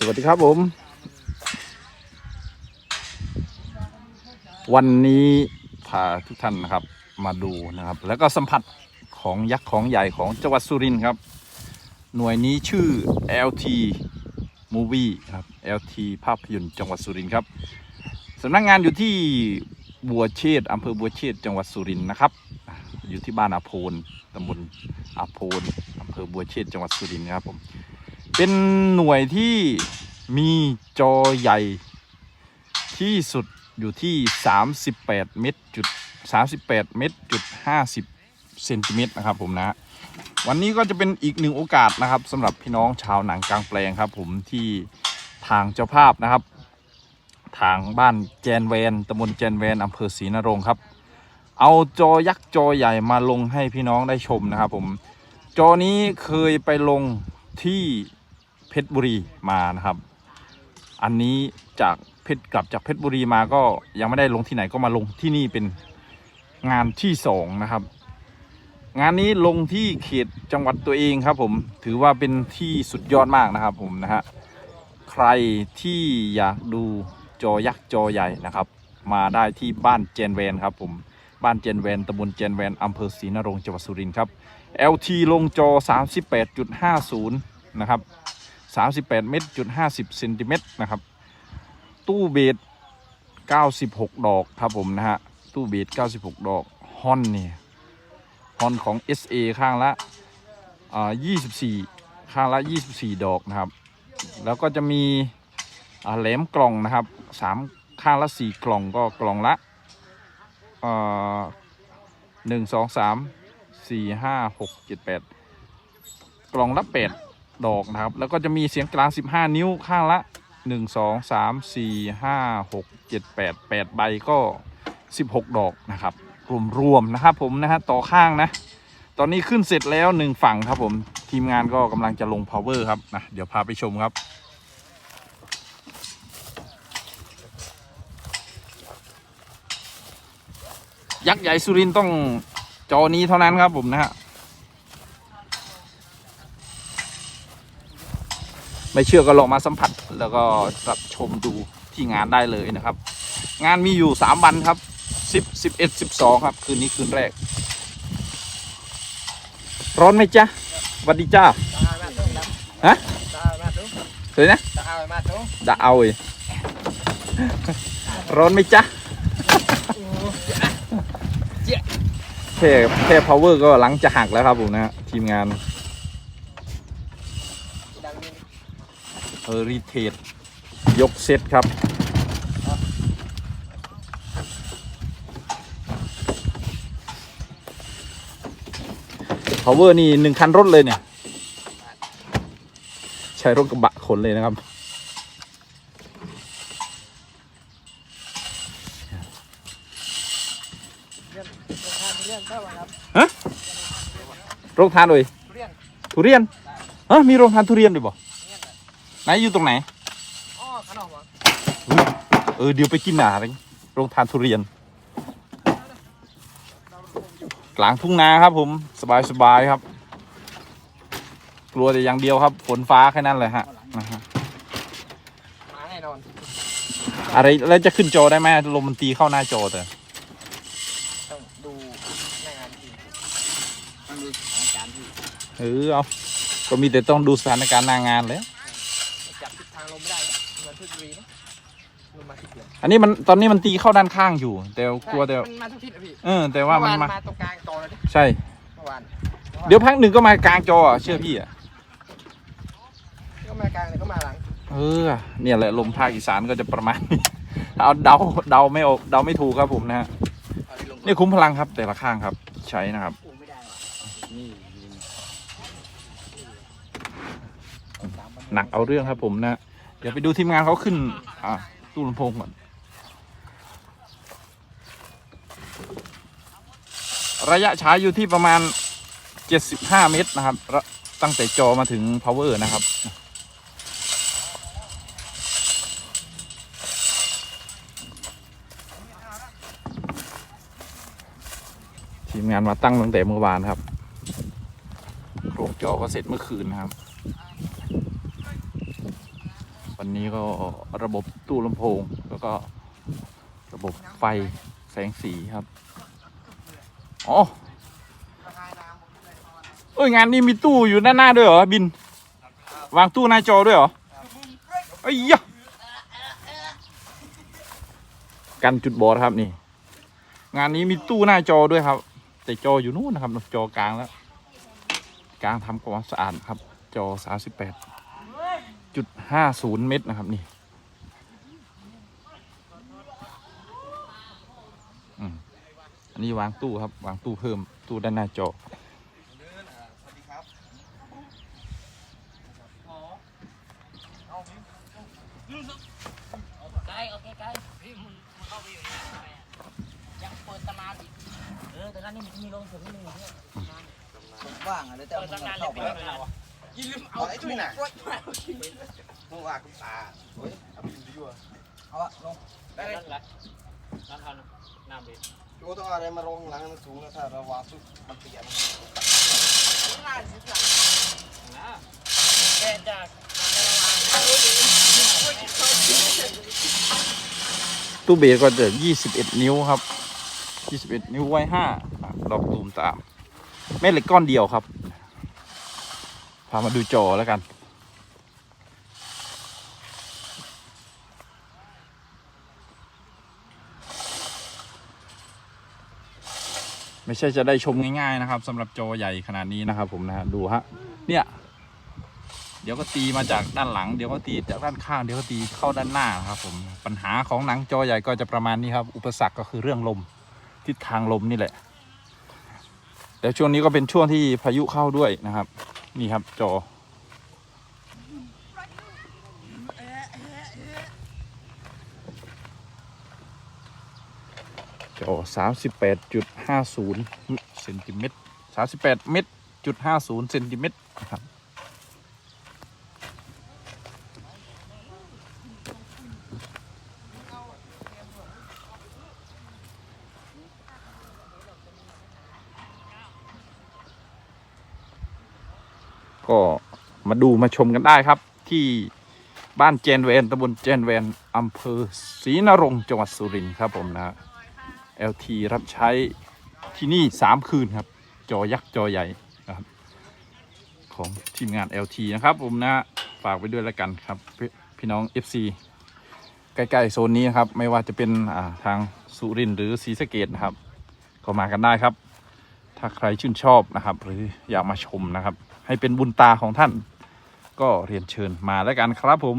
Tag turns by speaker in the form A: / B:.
A: สวัสดีครับผม วันนี้พาทุกท่านนะครับมาดูนะครับ แล้วก็สัมผัสของยักษ์ของใหญ่ของจังหวัดสุรินทร์ครับ หน่วยนี้ชื่อ LT Movie ครับ LT ภาพยนตร์จังหวัดสุรินทร์ครับสำนักงานอยู่ที่บัวเชษอำเภอบัวเชษจังหวัดสุรินทร์นะครับ อยู่ที่บ้านอาโพนตำบลอาโพนอำเภอบัวเชษจังหวัดสุรินทร์นะครับผม เป็นหน่วยที่มีจอใหญ่ที่สุดอยู่ที่ 38 เมตรจุด38 เมตรจุด50 เซนติเมตรนะครับผมนะ วันนี้ก็จะเป็นอีกหนึ่งโอกาสนะครับสำหรับพี่น้องชาวหนังกลางแปลงครับ ผมที่ทางเจ้าภาพนะครับ ทางบ้านแจนแวนตำบลแจนแวนอำเภอศรีนรงค์ครับ เอาจอยักษ์จอใหญ่มาลงให้พี่น้องได้ชมนะครับ ผม จอนี้เคยไปลงที่ เพชรบุรีมานะครับ อันนี้จากเพชรกลับจากเพชรบุรีมาก็ยังไม่ได้ลงที่ไหนก็มาลงที่นี่เป็นงานที่สองนะครับ งานนี้ลงที่เขตจังหวัดตัวเองครับ ผมถือว่าเป็นที่สุดยอดมากนะครับ ผมนะฮะใครที่อยากดูจอยักษ์จอใหญ่นะครับ มาได้ที่บ้านเจนแวนครับ ผมบ้านเจนแวนตำบลเจนแวนอำเภอศรีนรงค์จังหวัดสุรินทร์ครับ LT ลงจอ 38.50 นะครับ 38 เมตรจุด50เซนติเมตรนะครับ ตู้เบส96 ดอกครับผมนะฮะ ตู้เบส96 ดอกฮอนเนี่ยฮอนของ SA ข้างละอ่า24 ข้างละ 24 ดอกนะครับ แล้วก็จะมีอ่าแหลมกล่องนะครับ 3 ข้างละ 4 กล่องก็กล่องละอ่า1 2 3สี่ห้าหกเจ็ดแปดกล่องละแปด ดอกนะครับ แล้วก็จะมีเสียงกลางสิบห้านิ้วข้างละหนึ่งสองสามสี่ห้าหกเจ็ดแปดแปดใบก็สิบหกดอกนะครับ รวมๆนะครับผมนะฮะต่อข้างนะ ตอนนี้ขึ้นเสร็จแล้วหนึ่งฝั่งครับผมทีมงานก็กำลังจะลง power ครับนะเดี๋ยวพาไปชมครับยักษ์ใหญ่สุรินต้องจอนี้เท่านั้นครับผมนะฮะ ไม่เชื่อก็ลองมาสัมผัสแล้วก็รับชมดูที่งานได้เลยนะครับ งานมีอยู่สามวันครับสิบสิบเอ็ดสิบสองครับ คืนนี้คืนแรก ร้อนไหมจ๊ะสวัสดีจ้าฮะสวยนะดาเอาเว้ยร้อนไหมจ๊ะแค่แค่ power ก็หลังจะหักแล้วครับผมนะฮะทีมงาน เฮอริเทจยกเซตครับ power นี่หนึ่งคันรถเลยเนี่ย ใช้รถกระบะขนเลยนะครับโรงทานเลยทุเรียน ฮะ มีโรงทานทุเรียนด้วยบ่ ไหนอยู่ตรงไหนเออเดี๋ยวไปกินหนาเลยโรงทานทุเรียน กลางทุ่งนาครับ ผมสบายสบายครับ กลัวแต่อย่างเดียวครับ ฝนฟ้าแค่นั้นเลยฮะนะฮะ
B: มาแน่นอน
A: อะไรแล้วจะขึ้นจอได้ไหมลมมันตีเข้าหน้าจอแต่
B: ต้องดูหน้างานที่ต้องดูสถานการณ์ที่
A: เออเอาก็มีแต่ต้องดูสถานการณ์หน้างานเลย
B: จับทิศทาง ลมไม่ได้นะเหมือนเพชรบุรีนะลมมาทิศเดียว
A: อันนี้มันตอนนี้มันตีเข้าด้านข้างอยู่ แต่กลัวแต่
B: มันมาทุกทิศอะพี่
A: เออแต่ว่ามัน
B: เอ
A: มา
B: มาตรงกลางจอเลยดิ
A: ใช่
B: เมื่อวาน
A: เดี๋ยวพักหนึ่งก็มากลางจออะเชื่อพี่อะ
B: ก็มากลางเลยก็มาหลัง
A: เออเนี่ยแหละลมภาคอีสานก็จะประมาณนี้เอาเดาเดาไม่ออกเดาไม่ถูกครับผมนะฮะ
B: เอาที่ลง
A: นี่คุ้มพลังครับ แต่ละข้างครับ ใช้นะครับ
B: อุ้มไม่ได้ว่ะนี่นี่
A: หนักเอาเรื่องครับผมนะ เดี๋ยวไปดูทีมงานเขาขึ้น อ่าตู้ลำโพงก่อน ระยะฉายอยู่ที่ประมาณ 75 เมตรนะครับ ตั้งแต่จอมาถึง power นะครับทีมงานมาตั้งตั้งแต่เมื่อวานครับโครงจอก็เสร็จเมื่อคืนนะครับ วันนี้ก็ระบบตู้ลำโพง แล้วก็ระบบไฟแสงสีครับ อ๋อเอ้ยงานนี้มีตู้อยู่ด้านหน้าด้วยเหรอบิน วางตู้หน้าจอด้วยเหรอไอ้ยะกันจุดบอดครับนี่ งานนี้มีตู้หน้าจอด้วยครับ แต่จออยู่นู่นนะครับจอกลางแล้ว กลางทำความสะอาดครับ จอ38 จุด50เมตรนะครับนี่อืมอันนี้วางตู้ครับ วางตู้เพิ่มตู้ด้านหน้าจอ
B: ไกลโอเคไกลพี่มึงมึงเข้าไปอยู่ในนั้นทำไมอะยังเปิดตำนานอีกเออแต่ร้านนี้มันจะมีลงถึงนิดนึงเพื่อน
C: ว่างอะไรแต่
B: เปิด
C: มึง
B: ตำนานเล
C: เข้ายไป
B: เป็นเวลา
C: ยินลืมเอาไอ้ตุ้ยน่ะมึงว่าคุณตาเฮ้ยเอาไปดูดีกว่าเอาอะลง
B: นั่นแหละนั่นทันน้ำเบส
C: โอ้ต้องเอาอะไรมาลงหลังมันสูงนะถ้าเราวางปุ๊บมันเปลี่ยน
B: นะแกจาก
A: ตู้เบสก็จะ21 นิ้วครับ 21 นิ้วไว้ห้าอะดอกตูมตามแม่เหล็กก้อนเดียวครับ พามาดูโจแล้วกัน ไม่ใช่จะได้ชมง่ายๆนะครับสำหรับโจใหญ่ขนาดนี้นะครับ ผมนะฮะดูฮะเนี่ย เดี๋ยวก็ตีมาจากด้านหลัง เดี๋ยวก็ตีจากด้านข้างเดี๋ยวก็ตีเข้าด้านหน้านะครับ ผมปัญหาของหนังจอใหญ่ก็จะประมาณนี้ครับ อุปสรรคก็คือเรื่องลมทิศทางลมนี่แหละแต่ช่วงนี้ก็เป็นช่วงที่พายุเข้าด้วยนะครับ นี่ครับจอจอสามสิบแปดจุดห้าศูนย์เซนติเมตรสามสิบแปดเมตรจุดห้าศูนย์เซนติเมตรครับ ก็มาดูมาชมกันได้ครับ ที่บ้านเจนเวนตำบลเจนเวนอำเภอศรีนรงค์จังหวัดสุรินทร์ครับผมนะฮะ LT รับใช้ที่นี่ 3 คืนครับ จอยักษ์จอใหญ่นะครับ ของทีมงาน LT นะครับผมนะฝากไปด้วยแล้วกันครับพพี่น้อง FC ใกล้ๆโซนนี้นะครับ ไม่ว่าจะเป็นทางสุรินทร์หรือศรีสะเกดนะครับ ก็มากันได้ครับ ถ้าใครชื่นชอบนะครับ หรืออยากมาชมนะครับ ให้เป็นบุญตาของท่าน ก็เรียนเชิญมาแล้วกันครับผม